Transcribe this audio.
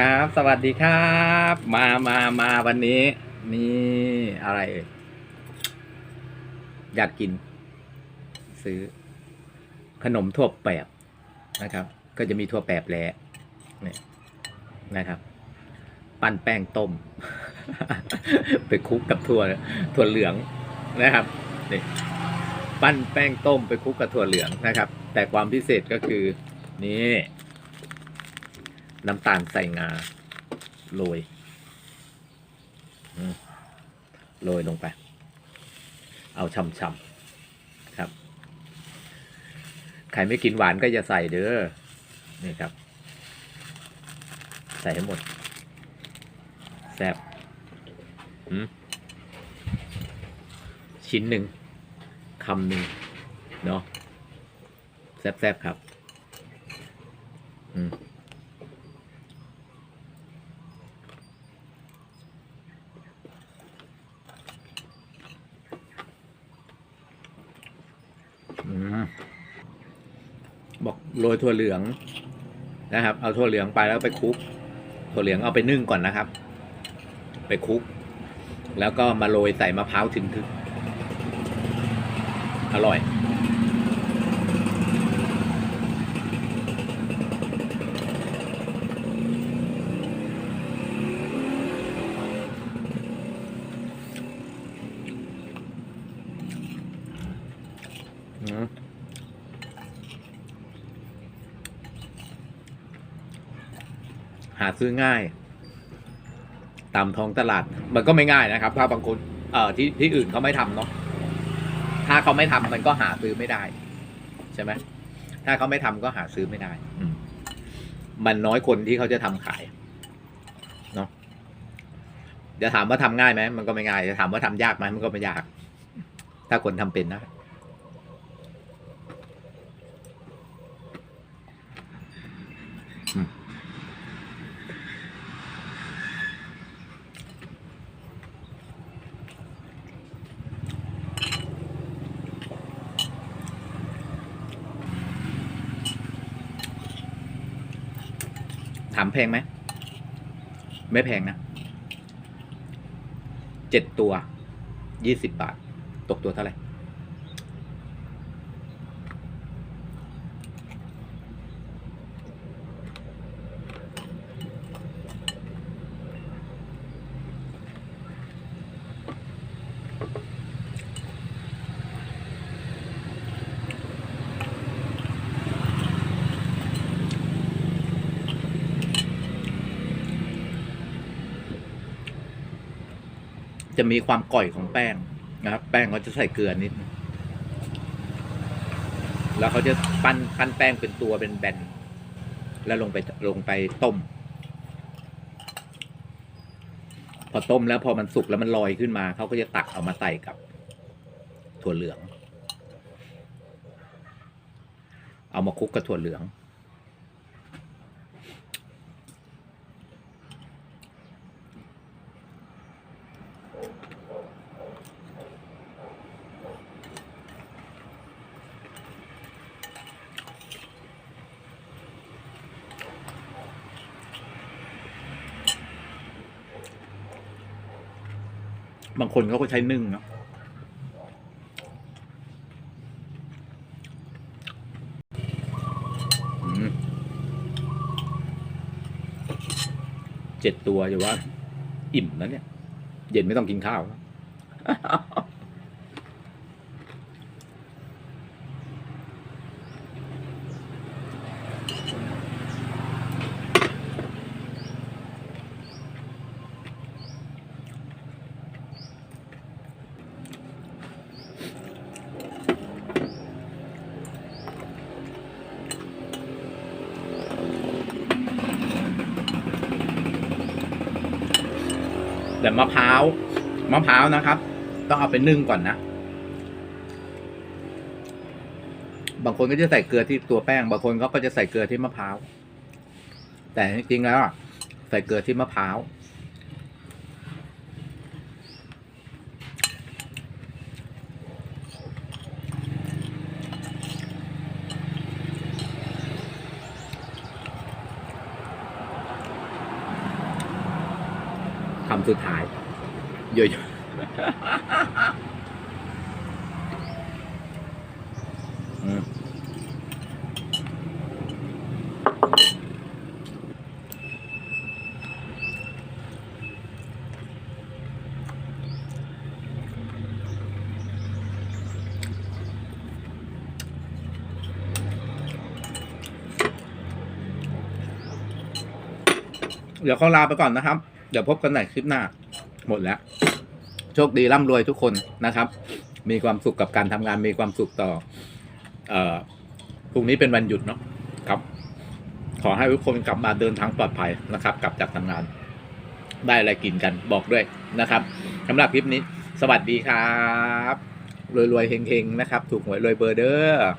ครับ สวัสดีครับ มามามาวันนี้ นี่อะไร อยากกิน ซื้อ ขนมทั่วแปบนะครับ ก็จะมีทั่วแปบและเนี่ยนะครับ ปั้นแป้งต้ม ไปคลุกกับถั่วถั่วเหลืองนะครับนี่ปั้นแป้งต้มไปคลุกกับถั่วเหลืองนะครับ แต่ความพิเศษก็คือ นี่ น้ำตาลใส่งาโรยโรยลงไป เอาช่ำๆครับ ใครไม่กินหวานก็อย่าใส่เด้อ นี่ครับ ใส่ให้หมด แซ่บชิ้นหนึ่งคำหนึ่งเนาะแซ่บๆครับ อืม อืมบอก โรยถั่วเหลืองนะครับ เอาถั่วเหลืองไปแล้วไปคลุก ถั่วเหลืองเอาไปนึ่งก่อนนะครับ ไปคลุก แล้วก็มาโรยใส่มะพร้าวถึงถึงอร่อย อืม หาซื้อง่าย ตามท้องตลาด มันก็ไม่ง่ายนะครับ ถ้าบางคนเอ่อที่ที่อื่นเขาไม่ทำเนาะถ้าเขาไม่ทำมันก็หาซื้อไม่ได้ ใช่ไหมถ้าเขาไม่ทำก็หาซื้อไม่ได้ อืมันน้อยคนที่เขาจะทำขายเนาะจะถามว่าทำง่ายไหมมันก็ไม่ง่ายจะถามว่าทำยากไหมมันก็ไม่ยาก ถ้าคนทำเป็นนะถามแพงไหม ไม่แพงนะเจ็ดตัวยี่สิบบาท ตกตัวเท่าไหร่ จะมีความก่อยของแป้งนะครับ แป้งเขาจะใส่เกลือนิด แล้วเขาจะปั้นปั้นแป้งเป็นตัวเป็นแบน แล้วลงไปลงไปต้ม พอต้มแล้วพอมันสุกแล้วมันลอยขึ้นมา เขาก็จะตักเอามาใส่กับ ถั่วเหลือง เอามาคลุกกับถั่วเหลือง บางคนเขาก็ใช้นึ่งเนาะเจ็ดตัวอยู่ว่า อิ่มแล้วเนี่ย เย็นไม่ต้องกินข้าว แต่มะพร้าวมะพร้าวนะครับ ต้องเอาไปนึ่งก่อนนะ บางคนก็จะใส่เกลือที่ตัวแป้ง บางคนเขาก็จะใส่เกลือที่มะพร้าว แต่จริงๆแล้วใส่เกลือที่มะพร้าว คำสุดท้ายเยอะๆเดี๋ยวเขาลาไปก่อนนะครับ เดี๋ยวพบกันใหม่คลิปหน้า หมดแล้ว โชคดีร่ำรวยทุกคนนะครับ มีความสุขกับการทำงานมีความสุขต่อ เอ่อพรุ่งนี้เป็นวันหยุดเนาะครับ ขอให้ทุกคนกลับมาเดินทางปลอดภัยนะครับ กลับจากทำงาน ได้อะไรกินกันบอกด้วยนะครับสำหรับคลิปนี้ สวัสดีครับรวยๆเฮงๆนะครับ ถูกหวยรวยเบอร์เดอร์